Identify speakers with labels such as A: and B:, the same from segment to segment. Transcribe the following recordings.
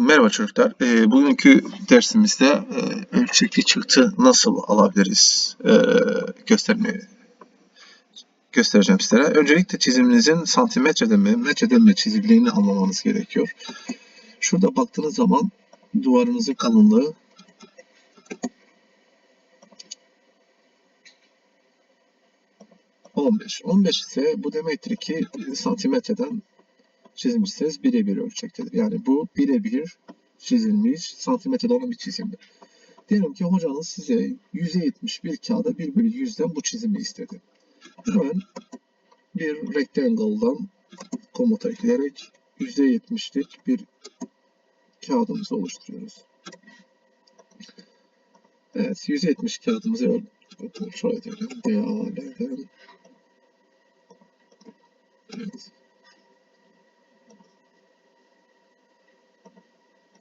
A: Merhaba çocuklar. E, bugünkü dersimizde e, ölçekli çıktı nasıl alabiliriz e, göstermeyi göstereceğim sizlere. Öncelikle çiziminizin santimetrede mi, metrede mi çizildiğini anlamanız gerekiyor. Şurada baktığınız zaman duvarınızın kalınlığı ...15. 15 ise bu demektir ki santimetreden çizmişseniz birebir ölçektedir. Yani bu birebir çizilmiş santimetrede olan bir çizimdir. Diyelim ki hocanız size %70 bir kağıda 1 bölü 100'den bu çizimi istedi. Hemen bir rectangle'dan komuta ekleyerek %70'lik bir kağıdımızı oluşturuyoruz. Evet, 170 kağıdımızı kontrol edelim. DAL'den Evet.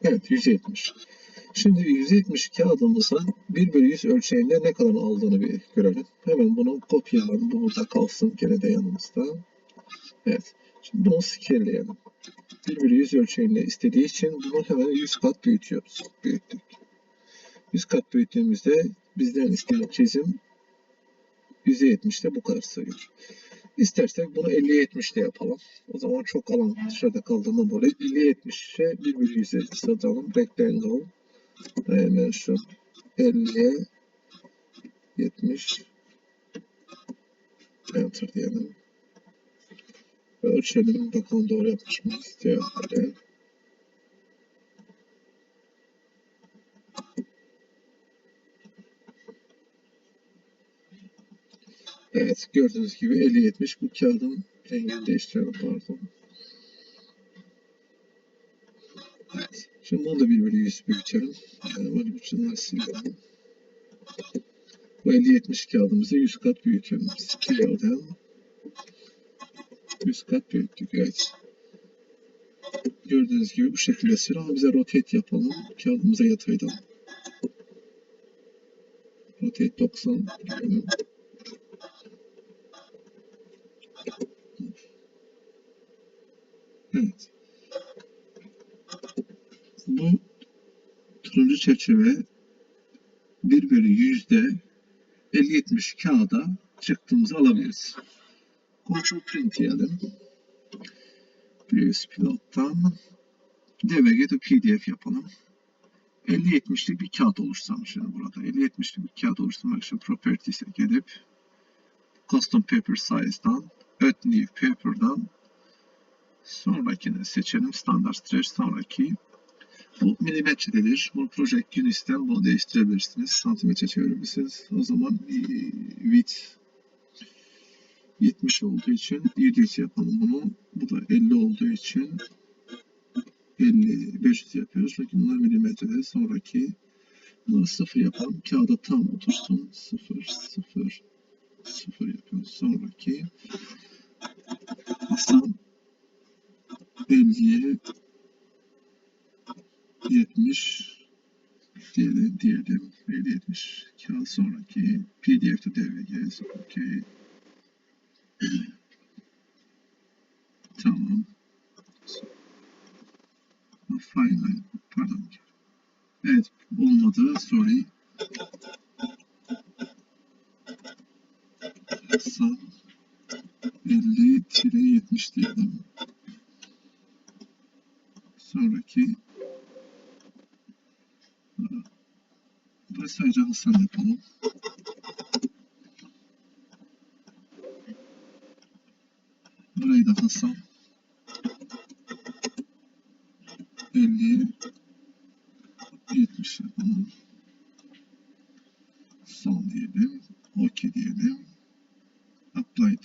A: Evet 170. Şimdi 170 kağıdımızın 1 bölü 100 ölçeğinde ne kadar aldığını bir görelim. Hemen bunu kopyalayalım. Bu burada kalsın gene de yanımızda. Evet. Şimdi bunu scale'leyelim. 1 bölü 100 ölçeğinde istediği için bunu hemen 100 kat büyütüyoruz. Büyüttük. 100 kat büyüttüğümüzde bizden istenen çizim %70'de bu kadar sığıyor. İstersek bunu 50'ye 70'te yapalım. O zaman çok alan dışarıda kaldığından dolayı 50'ye 70'e 1 bölü 100'e sığdıralım. Rectangle dimension 50'ye 70 enter diyelim. Ölçelim bakalım doğru yapmış mıyız diye hale. Evet gördüğünüz gibi 50-70 bu kağıdın rengini değiştirelim pardon. Evet. Şimdi bunu da 1 bölü 100 büyütelim. Yani böyle bütünler silelim. Bu 50-70 kağıdımızı 100 kat büyütelim. Scale'den 100 kat büyüttük. Evet. Gördüğünüz gibi bu şekilde ama bize rotate yapalım. Kağıdımıza yataydan. Rotate 90 diyelim. Bu turuncu çerçeve 1 bölü 100'de 50-70 kağıda çıktığımızı alabiliriz. Control print diyelim. Previous pilot'tan DVG to PDF yapalım. 50-70'lik bir kağıt oluşturalım şimdi burada. 50-70'lik bir kağıt oluşturmak için Properties'e gelip Custom Paper Size'dan Add New Paper'dan Sonrakini seçelim. Standart stretch sonraki. Bu milimetrededir. Bu Project Units'ten bunu değiştirebilirsiniz. Santimetre çevirebilirsiniz. O zaman width 70 olduğu için 700 yapalım bunu. Bu da 50 olduğu için 50, 500 yapıyoruz. Bakın bunlar milimetrede. Sonraki bunu 0 yapalım. Kağıda tam otursun. 0, 0, 0 yapıyoruz. Sonraki Hasan 50'ye 70 diyelim, diyelim 50 70 kağıt sonraki pdf to dvg sonraki tamam final pardon evet olmadı sorry Hasan 50-70 diyelim sonraki burası sadece Hasan yapalım. Burayı da Hasan 50 70 yapalım. Son diyelim. OK diyelim. Apply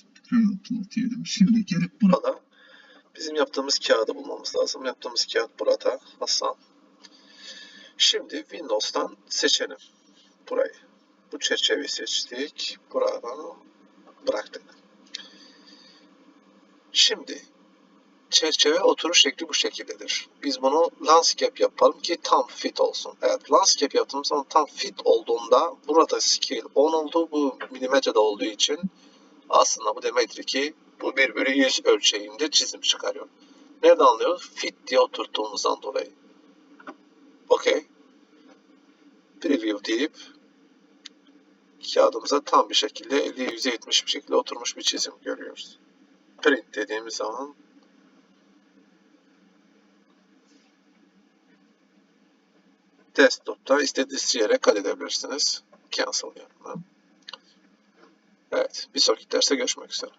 A: to diyelim. Şimdi gelip burada bizim yaptığımız kağıdı bulmamız lazım. Yaptığımız kağıt burada. Hasan. Şimdi Windows'tan seçelim burayı. Bu çerçeveyi seçtik. Buradan bıraktık. Şimdi çerçeve oturuş şekli bu şekildedir. Biz bunu landscape yapalım ki tam fit olsun. Evet landscape yaptığımız zaman tam fit olduğunda burada scale 10 oldu. Bu milimetrede olduğu için aslında bu demektir ki bu 1 bölü 100 ölçeğinde çizim çıkarıyor. Nereden anlıyoruz? Fit diye oturttuğumuzdan dolayı. OK. Preview deyip kağıdımıza tam bir şekilde 50'ye 170 bir şekilde oturmuş bir çizim görüyoruz. Print dediğimiz zaman desktop'ta istediğiniz yere kaydedebilirsiniz. Cancel yanına. Evet, bir sonraki derste görüşmek üzere.